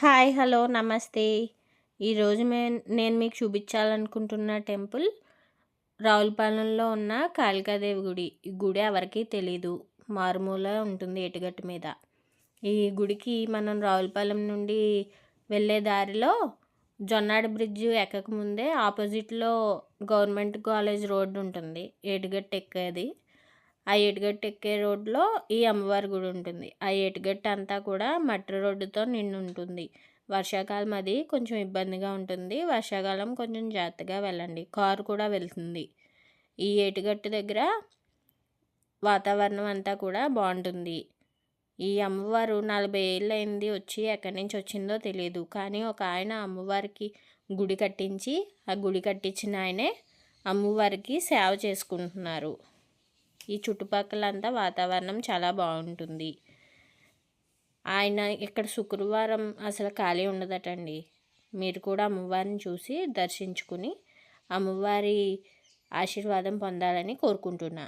Hi hello నమస్తే. ఈరోజు మే నేను మీకు చూపించాలనుకుంటున్న టెంపుల్ రావులపాలెంలో ఉన్న కాళికాదేవి గుడి. ఈ గుడి ఎవరికీ తెలీదు. మారుమూల ఉంటుంది ఎటుగట్టు మీద. ఈ గుడికి మనం రావులపాలెం నుండి వెళ్ళే దారిలో జొన్నాడ బ్రిడ్జ్ ఎక్కకముందే ఆపోజిట్లో గవర్నమెంట్ కాలేజ్ రోడ్డు ఉంటుంది. ఏటుగట్టు ఎక్కేది. ఆ ఏటుగట్టు ఎక్కే రోడ్లో ఈ అమ్మవారి గుడి ఉంటుంది. ఆ ఏటుగట్టు అంతా కూడా మట్టి రోడ్డుతో నిండి ఉంటుంది. వర్షాకాలం అది కొంచెం ఇబ్బందిగా ఉంటుంది. వర్షాకాలం కొంచెం జాగ్రత్తగా వెళ్ళండి. కారు కూడా వెళ్తుంది. ఈ ఏటుగట్టు దగ్గర వాతావరణం అంతా కూడా బాగుంటుంది. ఈ అమ్మవారు నలభై ఏళ్ళు అయింది వచ్చి ఎక్కడి నుంచి వచ్చిందో తెలియదు కానీ ఒక ఆయన అమ్మవారికి గుడి కట్టించి ఆ గుడి కట్టించిన ఆయనే అమ్మవారికి సేవ చేసుకుంటున్నారు. ఈ చుట్టుపక్కలంతా వాతావరణం చాలా బాగుంటుంది. ఆయన ఇక్కడ శుక్రవారం అసలు ఖాళీ ఉండదటండి. మీరు కూడా అమ్మవారిని చూసి దర్శించుకుని అమ్మవారి ఆశీర్వాదం పొందాలని కోరుకుంటున్నా.